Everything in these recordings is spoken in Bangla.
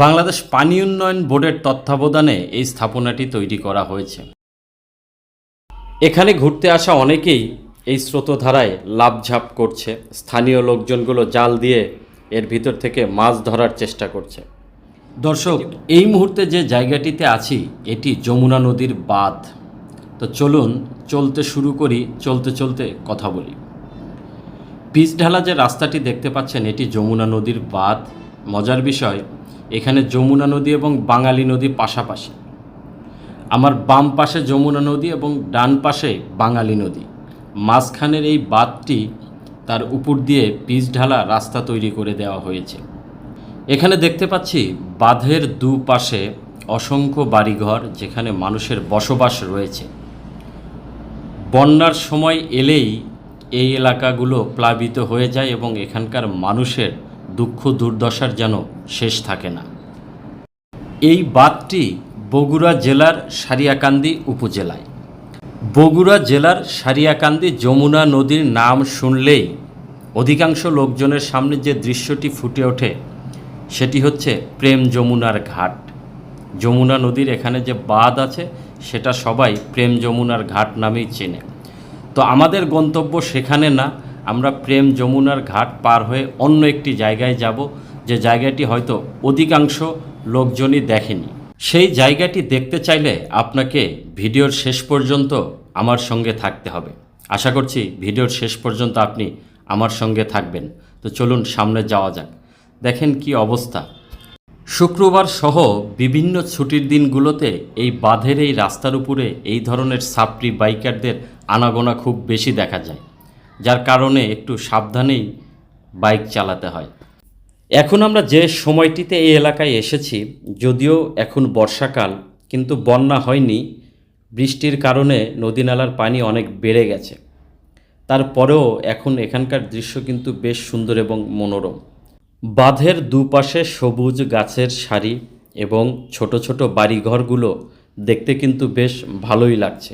বাংলাদেশ পানি উন্নয়ন বোর্ডের তত্ত্বাবধানে এই স্থাপনাটি তৈরি করা হয়েছে। এখানে ঘুরতে আসা অনেকেই এই স্রোতধারায় লাভঝাপ করছে। স্থানীয় লোকজনগুলো জাল দিয়ে এর ভিতর থেকে মাছ ধরার চেষ্টা করছে। দর্শক, এই মুহূর্তে যে জায়গাটিতে আছি, এটি যমুনা নদীর বাঁধ। তো চলুন, চলতে শুরু করি, চলতে চলতে কথা বলি। পিচ ঢালা যে রাস্তাটি দেখতে পাচ্ছেন, এটি যমুনা নদীর বাঁধ। মজার বিষয় এখানে যমুনা নদী এবং বাঙালি নদী পাশাপাশি। আমার বাম পাশে যমুনা নদী এবং ডান পাশে বাঙালি নদী। মাঝখানের এই বাঁধটি তার উপর দিয়ে পিচ ঢালা রাস্তা তৈরি করে দেওয়া হয়েছে। এখানে দেখতে পাচ্ছি বাঁধের দুপাশে অসংখ্য বাড়িঘর যেখানে মানুষের বসবাস রয়েছে। বন্যার সময় এলেই এই এলাকাগুলো প্লাবিত হয়ে যায় এবং এখানকার মানুষের দুঃখ দুর্দশার যেন শেষ থাকে না। এই বাঁধটি বগুড়া জেলার সারিয়াকান্দি উপজেলায়। বগুড়া জেলার সারিয়াকান্দি যমুনা নদীর নাম শুনলেই অধিকাংশ লোকজনের সামনে যে দৃশ্যটি ফুটে ওঠে, সেটি হচ্ছে প্রেম যমুনার ঘাট। যমুনা নদীর এখানে যে বাঁধ আছে, সেটা সবাই প্রেম যমুনার ঘাট নামেই চেনে। তো আমাদের গন্তব্য সেখানে না আমরা প্রেম যমুনার ঘাট পার হয়ে অন্য একটি জায়গায় যাব, যে জায়গাটি হয়তো অধিকাংশ লোকজনই দেখেনি। সেই জায়গাটি দেখতে চাইলে আপনাকে ভিডিওর শেষ পর্যন্ত আমার সঙ্গে থাকতে হবে। আশা করছি ভিডিওর শেষ পর্যন্ত আপনি আমার সঙ্গে থাকবেন। তো চলুন সামনে যাওয়া যাক। দেখেন কি অবস্থা। শুক্রবার সহ বিভিন্ন ছুটির দিনগুলোতে এই বাঁধের এই রাস্তার উপরে এই ধরনের সাপড়ি বাইকারদের আনাগোনা খুব বেশি দেখা যায়। যার কারণে একটু সাবধানেই বাইক চালাতে হয়। এখন আমরা যে সময়টিতে এই এলাকায় এসেছি, যদিও এখন বর্ষাকাল, কিন্তু বন্যা হয়নি। বৃষ্টির কারণে নদী নালার পানি অনেক বেড়ে গেছে। তারপরেও এখন এখানকার দৃশ্য কিন্তু বেশ সুন্দর এবং মনোরম। বাঁধের দুপাশে সবুজ গাছের সারি এবং ছোট ছোট বাড়িঘরগুলো দেখতে কিন্তু বেশ ভালোই লাগছে।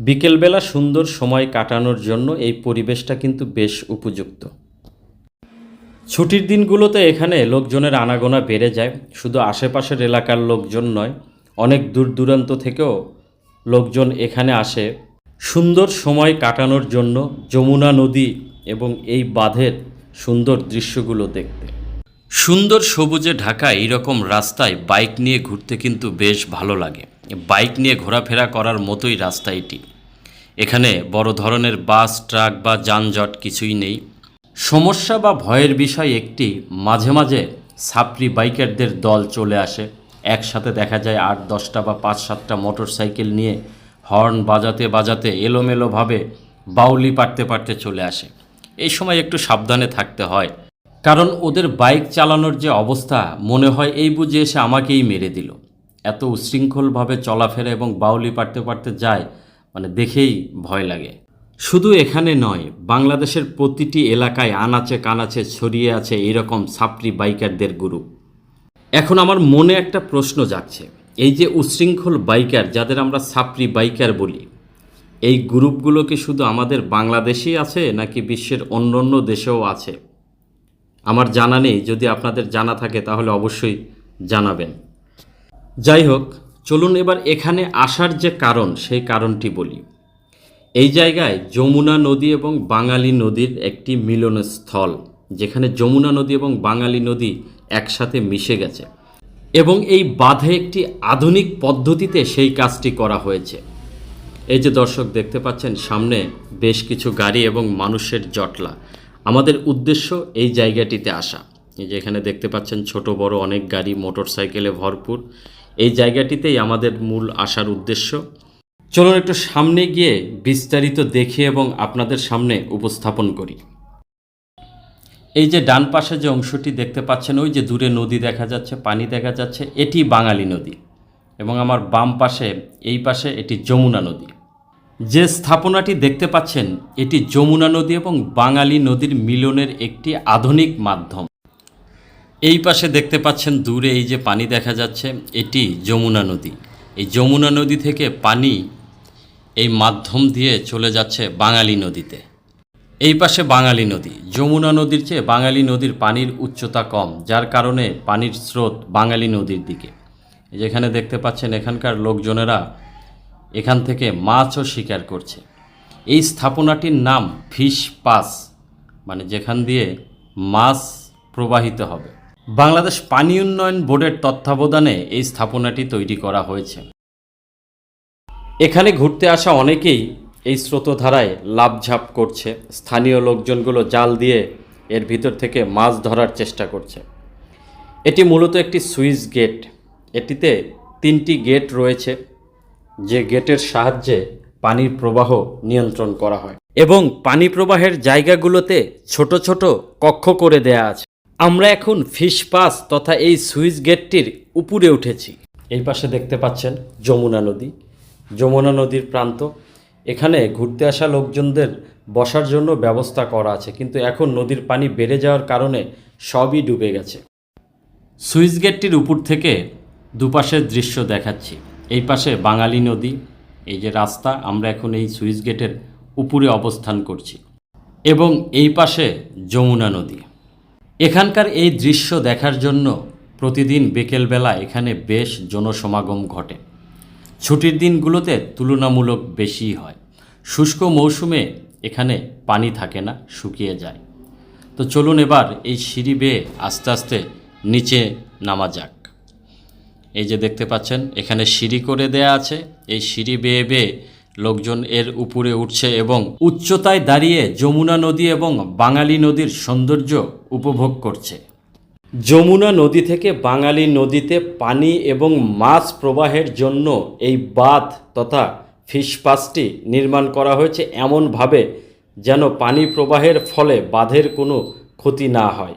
বিকেলবেলা সুন্দর সময় কাটানোর জন্য এই পরিবেশটা কিন্তু বেশ উপযুক্ত। ছুটির দিনগুলোতে এখানে লোকজনের আনাগোনা বেড়ে যায়। শুধু আশেপাশের এলাকার লোকজন নয়, অনেক দূর দূরান্ত থেকেও লোকজন এখানে আসে। সুন্দর সময় কাটানোর জন্য যমুনা নদী এবং এই বাঁধের সুন্দর দৃশ্যগুলো দেখতে। সুন্দর সবুজে ঢাকা এইরকম রাস্তায় বাইক নিয়ে ঘুরতে কিন্তু বেশ ভালো লাগে। বাইক নিয়ে ঘোরাফেরা করার মতোই রাস্তা এটি। এখানে বড় ধরনের বাস, ট্রাক বা যানজট কিছুই নেই। সমস্যা বা ভয়ের বিষয় একটি, মাঝে মাঝে ছাপরি বাইকারদের দল চলে আসে। একসাথে দেখা যায় আট, দশটা বা পাঁচ, সাতটা মোটর সাইকেল নিয়ে হর্ন বাজাতে বাজাতে এলোমেলোভাবে বাউলি পারতে পারতে চলে আসে। এই সময় একটু সাবধানে থাকতে হয়। কারণ ওদের বাইক চালানোর যে অবস্থা, মনে হয় এই বুঝে এসে আমাকেই মেরে দিল। এত উশৃঙ্খলভাবে চলাফেরা এবং বাউলি পারতে পারতে যায় মানে দেখেই ভয় লাগে। শুধু এখানে নয়, বাংলাদেশের প্রতিটি এলাকায় আনাচে কানাচে ছড়িয়ে আছে এরকম ছাপরি বাইকারদের গ্রুপ। এখন আমার মনে একটা প্রশ্ন জাগছে, এই যে উশৃঙ্খল বাইকার, যাদের আমরা ছাপরি বাইকার বলি, এই গ্রুপগুলো কি শুধু আমাদের বাংলাদেশেই আছে নাকি বিশ্বের অন্য অন্য দেশেও আছে? আমার জানা নেই, যদি আপনাদের জানা থাকে তাহলে অবশ্যই জানাবেন। যাই হোক, চলুন এবার এখানে আসার যে কারণ, সেই কারণটি বলি। এই জায়গায় যমুনা নদী এবং বাঙালি নদীর একটি মিলনস্থল, যেখানে যমুনা নদী এবং বাঙালি নদী একসাথে মিশে গেছে। এবং এই বাঁধে একটি আধুনিক পদ্ধতিতে সেই কাজটি করা হয়েছে। এই যে দর্শক দেখতে পাচ্ছেন, সামনে বেশ কিছু গাড়ি এবং মানুষের জটলা। আমাদের উদ্দেশ্য এই জায়গাটিতে আসা। এই যে এখানে দেখতে পাচ্ছেন, ছোট বড় অনেক গাড়ি মোটর সাইকেলে ভরপুর। এই জায়গাটিতেই আমাদের মূল আসার উদ্দেশ্য। চলুন একটু সামনে গিয়ে বিস্তারিত দেখি এবং আপনাদের সামনে উপস্থাপন করি। এই যে ডান পাশে যে অংশটি দেখতে পাচ্ছেন, ওই যে দূরে নদী দেখা যাচ্ছে, পানি দেখা যাচ্ছে, এটি বাঙালি নদী এবং আমার বাম পাশে, এই পাশে এটি যমুনা নদী। যে স্থাপনাটি দেখতে পাচ্ছেন, এটি যমুনা নদী এবং বাঙালি নদীর মিলনের একটি আধুনিক মাধ্যম। এই পাশে দেখতে পাচ্ছেন দূরে এই যে পানি দেখা যাচ্ছে, এটি যমুনা নদী। এই যমুনা নদী থেকে পানি এই মাধ্যম দিয়ে চলে যাচ্ছে বাঙালি নদীতে। এই পাশে বাঙালি নদী। যমুনা নদীর চেয়ে বাঙালি নদীর পানির উচ্চতা কম, যার কারণে পানির স্রোত বাঙালি নদীর দিকে। যেখানে দেখতে পাচ্ছেন এখানকার লোকজনেরা এখান থেকে মাছও শিকার করছে। এই স্থাপনাটির নাম ফিশ পাস মানে যেখান দিয়ে মাছ প্রবাহিত হবে। বাংলাদেশ পানি উন্নয়ন বোর্ডের তত্ত্বাবধানে এই স্থাপনাটি তৈরি করা হয়েছে। এখানে ঘুরতে আসা অনেকেই এই স্রোতধারায় লাভঝাপ করছে। স্থানীয় লোকজনগুলো জাল দিয়ে এর ভিতর থেকে মাছ ধরার চেষ্টা করছে। এটি মূলত একটি সুইচ গেট। এটিতে তিনটি গেট রয়েছে, যে গেটের সাহায্যে পানির প্রবাহ নিয়ন্ত্রণ করা হয়। এবং পানি প্রবাহের জায়গাগুলোতে ছোট ছোট কক্ষ করে দেয়া আছে। আমরা এখন ফিশ পাস তথা এই সুইচ গেটটির উপরে উঠেছি। এই পাশে দেখতে পাচ্ছেন যমুনা নদী। যমুনা নদীর প্রান্ত। এখানে ঘুরতে আসা লোকজনদের বসার জন্য ব্যবস্থা করা আছে, কিন্তু এখন নদীর পানি বেড়ে যাওয়ার কারণে সবই ডুবে গেছে। সুইচ গেটটির উপর থেকে দুপাশের দৃশ্য দেখাচ্ছি। এই পাশে বাঙালি নদী, এই যে রাস্তা, আমরা এখন এই সুইচ গেটের উপরে অবস্থান করছি। এবং এই পাশে যমুনা নদী। এখানকার এই দৃশ্য দেখার জন্য প্রতিদিন বিকেলবেলা এখানে বেশ জনসমাগম ঘটে। ছুটির দিনগুলোতে তুলনামূলক বেশি হয়। শুষ্ক মৌসুমে এখানে পানি থাকে না, শুকিয়ে যায়। তো চলুন এবার এই সিঁড়ি বেয়ে আস্তে আস্তে নিচে নামা যাক। এই যে দেখতে পাচ্ছেন, এখানে সিঁড়ি করে দেয়া আছে। এই সিঁড়ি বেয়ে বেয়ে লোকজন এর উপরে উঠছে এবং উচ্চতায় দাঁড়িয়ে যমুনা নদী এবং বাঙালি নদীর সৌন্দর্য উপভোগ করছে। যমুনা নদী থেকে বাঙালি নদীতে পানি এবং মাছ প্রবাহের জন্য এই বাঁধ তথা ফিশপাসটি নির্মাণ করা হয়েছে এমনভাবে যেন পানি প্রবাহের ফলে বাঁধের কোনো ক্ষতি না হয়।